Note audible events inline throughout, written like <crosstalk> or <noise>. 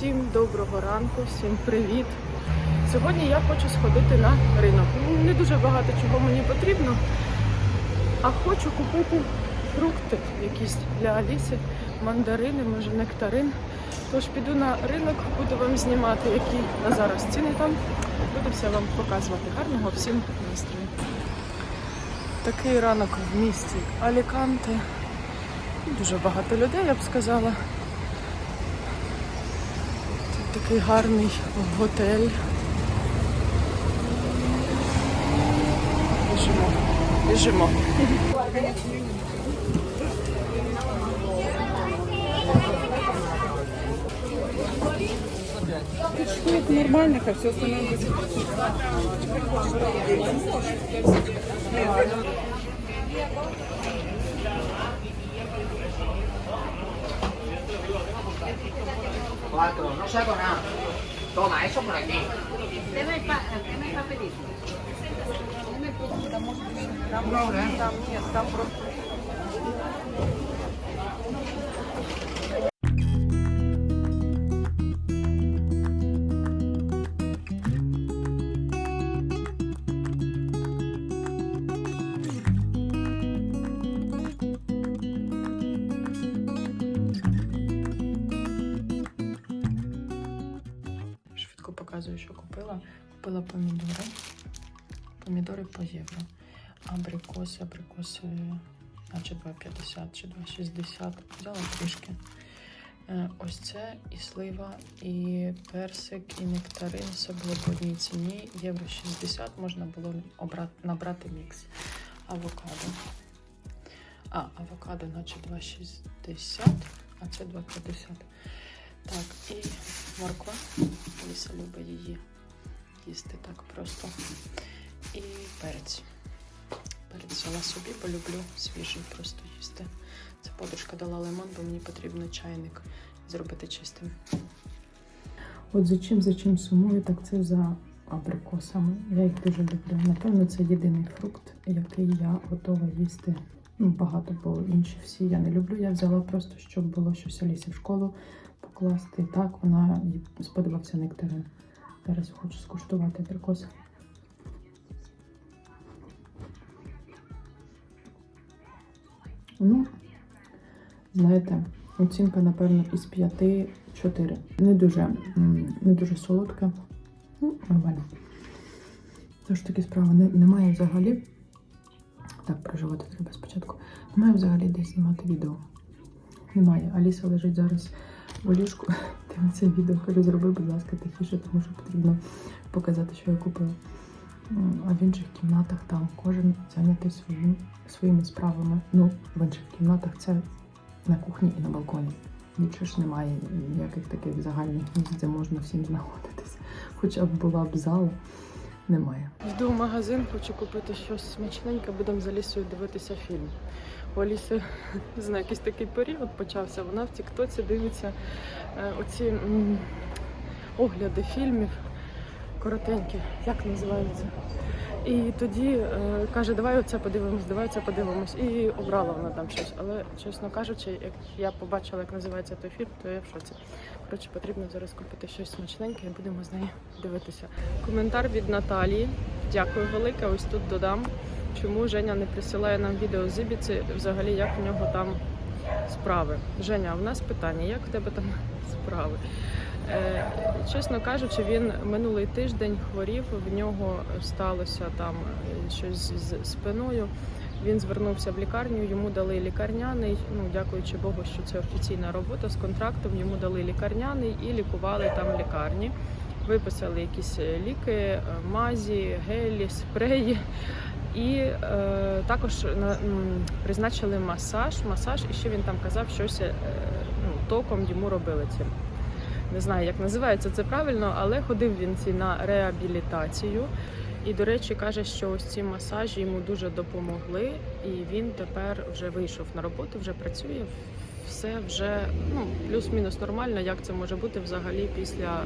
Всім доброго ранку, всім привіт. Сьогодні я хочу сходити на ринок. Ну, Не дуже багато чого мені потрібно, а хочу купити фрукти якісь для Аліси, мандарини, може нектарин. Тож піду на ринок, буду вам знімати, які на зараз ціни там. Буду все вам показувати. Гарного всім настрою. Такий ранок в місті Аліканте. Дуже багато людей, я б сказала. Такий гарний готель. Біжимо. Біжимо. Стоит нормальных, а все остальное cuatro, no saco nada. Toma, eso por aquí. Deme el, pa papelito. Deme el. Estamos bien, estamos. Показую, що купила. Купила помідори. Помідори по євро. Абрикоси, абрикоси, наче 2,50 чи 2,60. Взяла трішки. Е, Ось це і слива, і персик, і нектарин. Все було по одній ціні. Євро 60 можна було обрати, набрати мікс. Авокадо. А, авокадо, наче 2,60, а це 2,50. Так, і морква. Ліса любить її їсти так просто. І перець. Перець взяла собі, бо люблю свіжий просто їсти. Це подружка дала лимон, бо мені потрібно чайник зробити чистим. От за чим за чим сумую, так це за абрикосами. Я їх дуже люблю. Напевно, це єдиний фрукт, який я готова їсти. Ну, багато, бо інші всі я не люблю. Я взяла просто, щоб було щось Алісі в школу покласти. Так, вона сподобався нектарин. Зараз хочу скуштувати абрикоси. Ну, знаєте, оцінка, напевно, із 5 4. Не дуже, не дуже солодка. Ну, нормально. Тож такі справи не, немає взагалі. Так, проживати треба спочатку. Немає взагалі де знімати відео. Немає. Аліса лежить зараз у ліжку. Дивиться <laughs> відео. Кажу, зроби, будь ласка, тихіше, тому що потрібно показати, що я купила. А в інших кімнатах там кожен зайнятий своїм, своїми справами. Ну, в інших кімнатах це на кухні і на балконі. Нічого ж немає, ніяких таких загальних місць, де можна всім знаходитись. Хоча б була б зала, немає. Йду в магазин, хочу купити щось смачненьке, будемо з Алісою дивитися фільм. У Аліси не знаю, якийсь такий період почався. Вона в Тіктоці дивиться е, оці огляди фільмів коротенькі, як називаються. І тоді е, каже, давай оце подивимось, давай це подивимось. І обрала вона там щось. Але, чесно кажучи, як я побачила, як називається той фільм, то я в шоці. Коротше, потрібно зараз купити щось смачненьке і будемо з нею дивитися. Коментар від Наталії. Дякую велике. Ось тут додам. Чому Женя не присилає нам відео з Ібіці, взагалі як в нього там справи. Женя, а в нас питання, як в тебе там <laughs> справи? Е, чесно кажучи, він минулий тиждень хворів, в нього сталося там щось з спиною. Він звернувся в лікарню, йому дали лікарняний. Ну, дякуючи Богу, що це офіційна робота з контрактом. Йому дали лікарняний і лікували там лікарні. Виписали якісь ліки, е, мазі, гелі, спреї. І е, також на, м, призначили масаж. Масаж, і ще він там казав, щось е, ну, током йому робили цим. Не знаю, як називається це правильно, але ходив він ці на реабілітацію. І, до речі, каже, що ось ці масажі йому дуже допомогли, і він тепер вже вийшов на роботу, вже працює. Все вже ну, плюс-мінус нормально, як це може бути взагалі після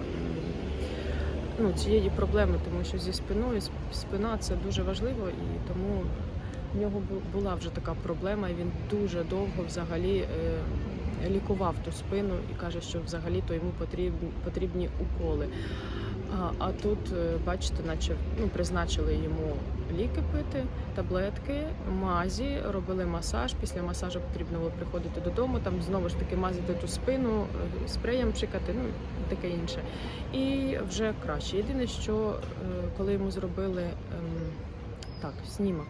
ну, цієї проблеми, тому що зі спиною спина це дуже важливо, і тому в нього бу- була вже така проблема, і він дуже довго взагалі е, лікував ту спину і каже, що взагалі-то йому потрібні, потрібні уколи. А, тут, е, бачите, наче ну, призначили йому ліки пити, таблетки, мазі, робили масаж. Після масажу потрібно було приходити додому, там знову ж таки мазати ту спину, е, спреєм пшикати, ну таке інше. І вже краще. Єдине, що е, коли йому зробили ем, так, снімок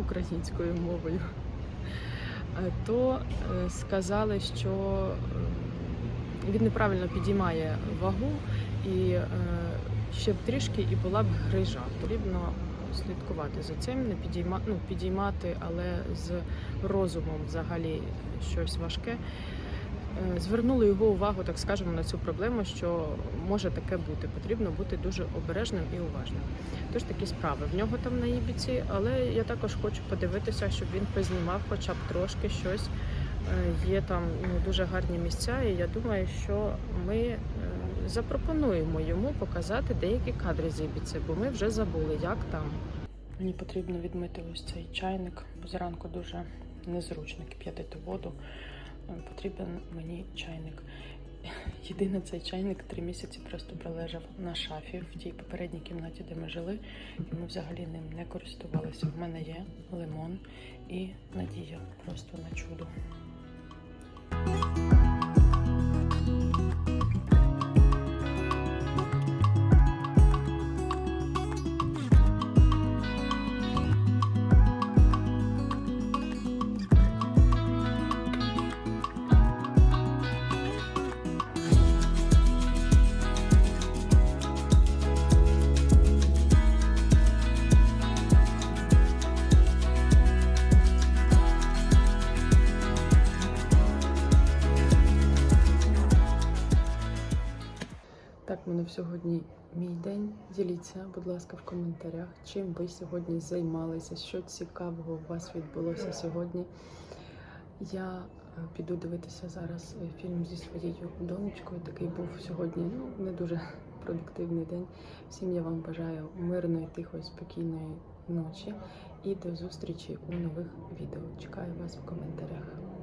українською мовою, то сказали, що він неправильно підіймає вагу і е, ще б трішки і була б грижа. Потрібно слідкувати за цим, не підійма, ну, підіймати, але з розумом взагалі щось важке. Е, Звернули його увагу, так скажемо, на цю проблему, що може таке бути. Потрібно бути дуже обережним і уважним. Тож такі справи в нього там на Ібіці, але я також хочу подивитися, щоб він познімав хоча б трошки щось. Е, Є там ну, дуже гарні місця, і я думаю, що ми е, запропонуємо йому показати деякі кадри з Ібіці, бо ми вже забули, як там. Мені потрібно відмити ось цей чайник, бо зранку дуже незручно кип'ятити воду. Е, Потрібен мені чайник. <laughs> Єдине, цей чайник три місяці просто пролежав на шафі в тій попередній кімнаті, де ми жили, і ми взагалі ним не користувалися. В мене є лимон і надія просто на чудо. Так, в мене сьогодні мій день. Діліться, будь ласка, в коментарях, чим ви сьогодні займалися, що цікавого у вас відбулося сьогодні. Я е, піду дивитися зараз е, фільм зі своєю донечкою. Такий був сьогодні ну, не дуже <laughs> продуктивний день. Всім я вам бажаю мирної, тихої, спокійної ночі і до зустрічі у нових відео. Чекаю вас в коментарях.